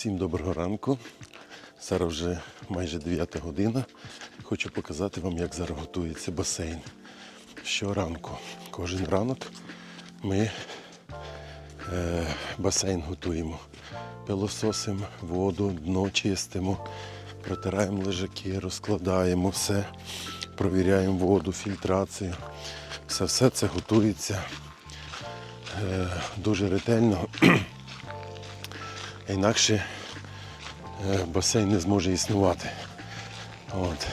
Всім доброго ранку. Зараз вже майже 9 година. Хочу показати вам, як зараз готується басейн. Щоранку, кожен ранок ми е, басейн готуємо. Пилососимо воду, дно чистимо, протираємо лежаки, розкладаємо все, провіряємо воду, фільтрацію. Все, все це готується е, дуже ретельно. Інакше е, басейн не зможе існувати. От.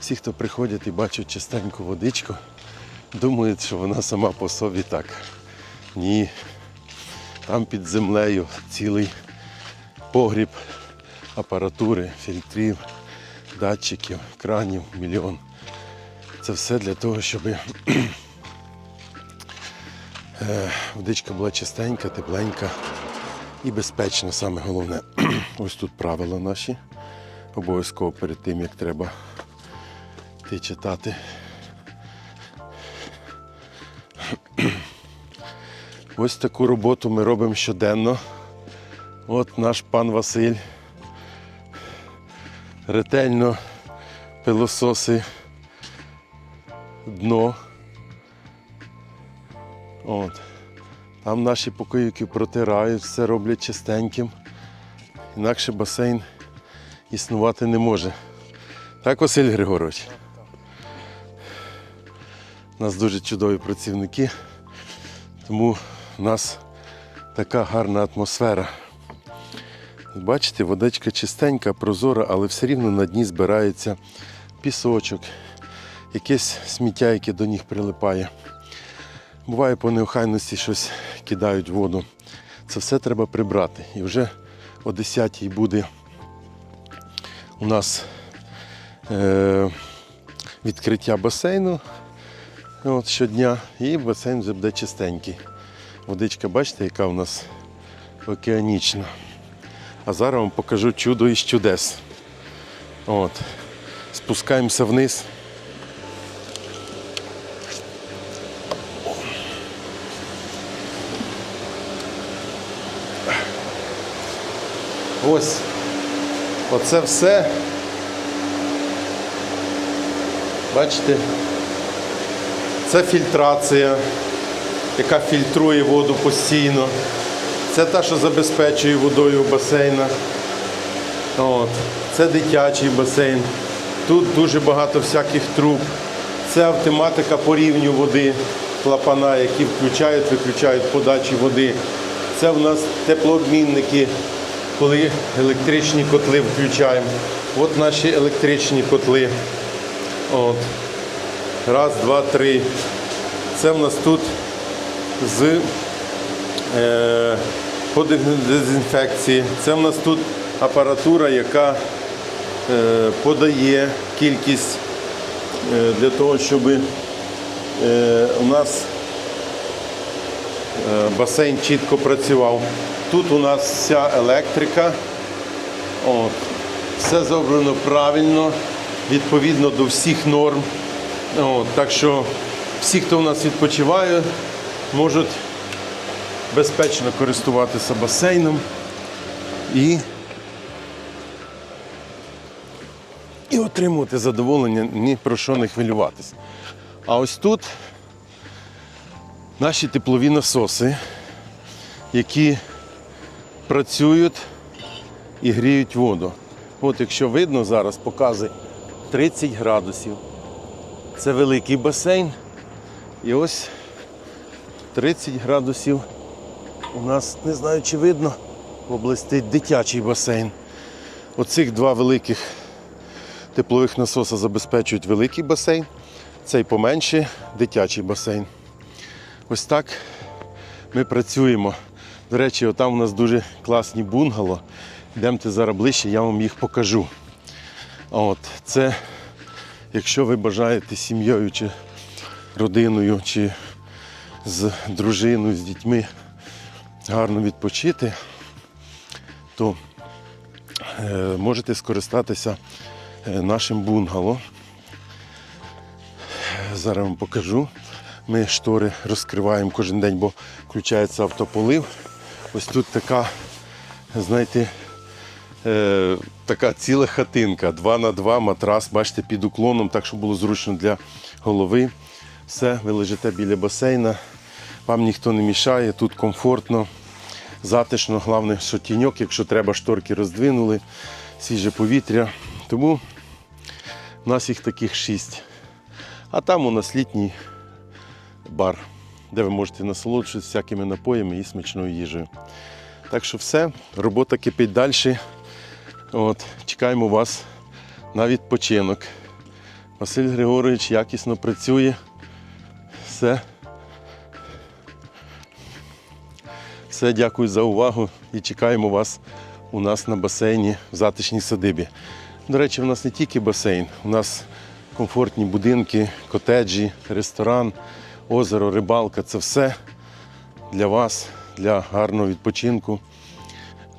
Всі, хто приходять і бачать чистеньку водичку, думають, що вона сама по собі так. Ні. Там під землею цілий погріб апаратури, фільтрів, датчиків, кранів, мільйон. Це все для того, щоб е, водичка була чистенька, тепленька і безпечна, саме головне. Ось тут правила наші. Обов'язково перед тим, як треба йти читати. Ось таку роботу ми робимо щоденно. От наш пан Василь ретельно пилососи дно. От. Там наші покоївки протирають, все роблять чистеньким. Інакше басейн існувати не може. Так, Василь Григорович? У нас дуже чудові працівники, тому у нас така гарна атмосфера. Бачите, водичка чистенька, прозора, але все рівно на дні збирається пісочок, якесь сміття, яке до них прилипає. Буває по неохайності щось кидають в воду. Це все треба прибрати. І вже о 10-й буде у нас е, відкриття басейну от, щодня, і басейн вже буде чистенький. Водичка, бачите, яка у нас океанічна. А зараз вам покажу чудо із чудес. От. Спускаємося вниз. Ось оце все. Бачите? Це фільтрація, яка фільтрує воду постійно. Це та, що забезпечує водою басейна. От. Це дитячий басейн. Тут дуже багато всяких труб. Це автоматика по рівню води, клапана, які включають, виключають подачі води. Це в нас теплообмінники, коли електричні котли включаємо. От наші електричні котли. От. Раз, два, три. Це в нас тут з е, дезінфекції. Це в нас тут апаратура, яка е, подає кількість е, для того, щоб е, у нас басейн чітко працював. Тут у нас вся електрика. От. Все зроблено правильно, відповідно до всіх норм. От. Так що всі, хто у нас відпочиває, можуть безпечно користуватися басейном і, і отримувати задоволення, ні про що не хвилюватись. А ось тут наші теплові насоси, які працюють і гріють воду. От якщо видно, зараз показує 30 градусів. Це великий басейн. І ось 30 градусів. У нас, не знаю, чи видно, облистить дитячий басейн. Оцих два великих теплових насоса забезпечують великий басейн, цей поменше дитячий басейн. Ось так ми працюємо. До речі, там у нас дуже класні бунгало. Йдемте зараз ближче, я вам їх покажу. От, Це, якщо ви бажаєте сім'єю чи родиною, чи з дружиною, з дітьми гарно відпочити, то е, можете скористатися е, нашим бунгало. Зараз вам покажу. Ми штори розкриваємо кожен день, бо включається автополив. Ось тут така, знаєте, е, така ціла хатинка, 2 на 2 матрас, бачите, під уклоном, так щоб було зручно для голови. Все, ви лежите біля басейна, вам ніхто не мішає, тут комфортно, затишно. Головне, що тіньок, якщо треба, шторки роздвинули, свіже повітря. Тому у нас їх таких шість. А там у нас літній бар, де ви можете насолоджуватися всякими напоями і смачною їжею. Так що все, робота кипить далі. От, чекаємо вас на відпочинок. Василь Григорович якісно працює. Все. Все, дякую за увагу і чекаємо вас у нас на басейні в затишній садибі. До речі, у нас не тільки басейн, у нас комфортні будинки, котеджі, ресторан, озеро, рибалка це все для вас, для гарного відпочинку.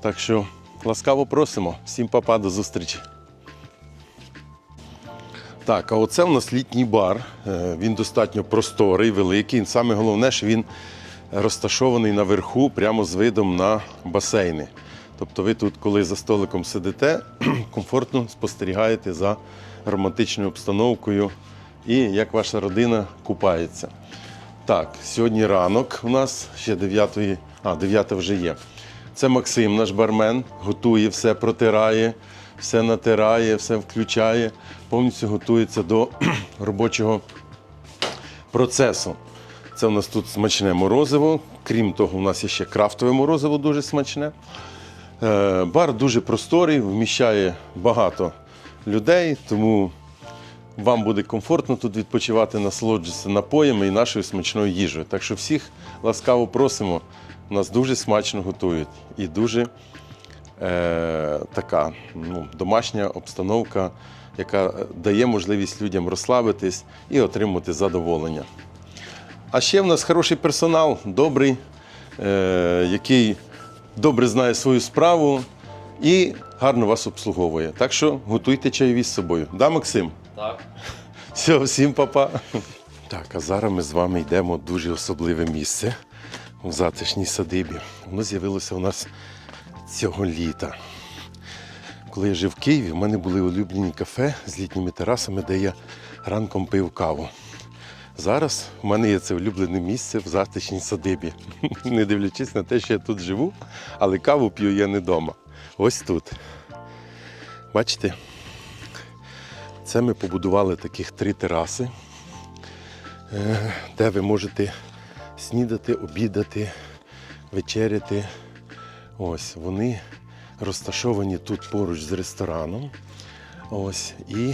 Так що ласкаво просимо. Всім папа, до зустрічі. Так, а оце у нас літній бар. Е, Він достатньо просторий, великий. Саме головне, що він розташований наверху, прямо з видом на басейни. Тобто ви тут, коли за столиком сидите, комфортно спостерігаєте за романтичною обстановкою і як ваша родина купається. Так, сьогодні ранок у нас ще 9, а 9 вже є. Це Максим, наш бармен, готує все, протирає, все натирає, все включає, повністю готується до робочого процесу. Це у нас тут смачне морозиво. Крім того, у нас є ще крафтове морозиво дуже смачне. Е, Бар дуже просторий, вміщає багато людей, тому вам буде комфортно тут відпочивати, насолоджуватися напоями і нашою смачною їжею. Так що всіх ласкаво просимо. Нас дуже смачно готують і дуже е, така ну, домашня обстановка, яка дає можливість людям розслабитись і отримати задоволення. А ще в нас хороший персонал, добрий, е, який добре знає свою справу і гарно вас обслуговує. Так що готуйте чайові з собою. Да, Максим? Так. Все, всім папа. Так, а зараз ми з вами йдемо в дуже особливе місце у затишній садибі. Воно з'явилося у нас цього літа. Коли я жив в Києві, в мене були улюблені кафе з літніми терасами, де я ранком пив каву. Зараз в мене є це улюблене місце в затишній садибі. Не дивлячись на те, що я тут живу, але каву п'ю я не вдома. Ось тут. Бачите? Це ми побудували таких три тераси, е, де ви можете снідати, обідати, вечеряти. Ось вони розташовані тут поруч з рестораном. Ось, і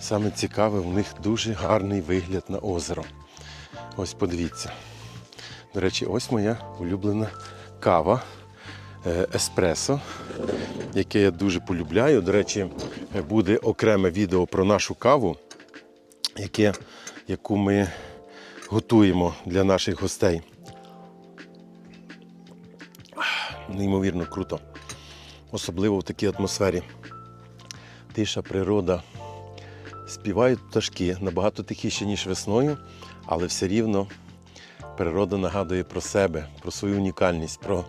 саме цікаве, у них дуже гарний вигляд на озеро. Ось подивіться. До речі, ось моя улюблена кава е, еспресо, яке я дуже полюбляю. До речі, буде окреме відео про нашу каву, яке, яку ми готуємо для наших гостей. Неймовірно круто. Особливо в такій атмосфері. Тиша, природа. Співають пташки набагато тихіше, ніж весною, але все рівно природа нагадує про себе, про свою унікальність, про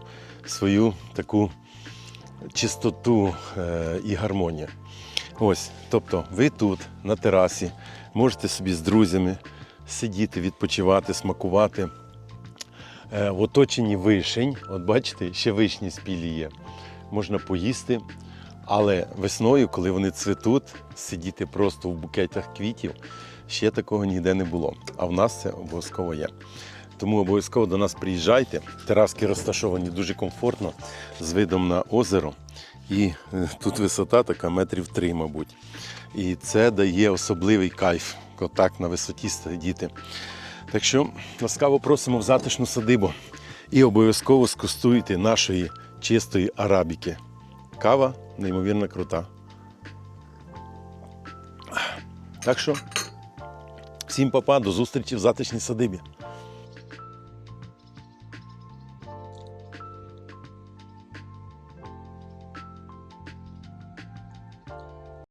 свою таку чистоту е, і гармонію. Ось, тобто, ви тут, на терасі, можете собі з друзями сидіти, відпочивати, смакувати. Е, в оточенні вишень, от бачите, ще вишні спілі є. Можна поїсти. Але весною, коли вони цвітуть, сидіти просто в букетах квітів, ще такого ніде не було. А в нас це обов'язково є. Тому обов'язково до нас приїжджайте. Тераски розташовані дуже комфортно, з видом на озеро. І е, тут висота така метрів три, мабуть. І це дає особливий кайф, отак на висоті сидіти. Так що ласкаво просимо в затишну садибу і обов'язково скуштуйте нашої чистої арабіки. Кава неймовірно крута. Так що, всім папа, до зустрічі в затишній садибі.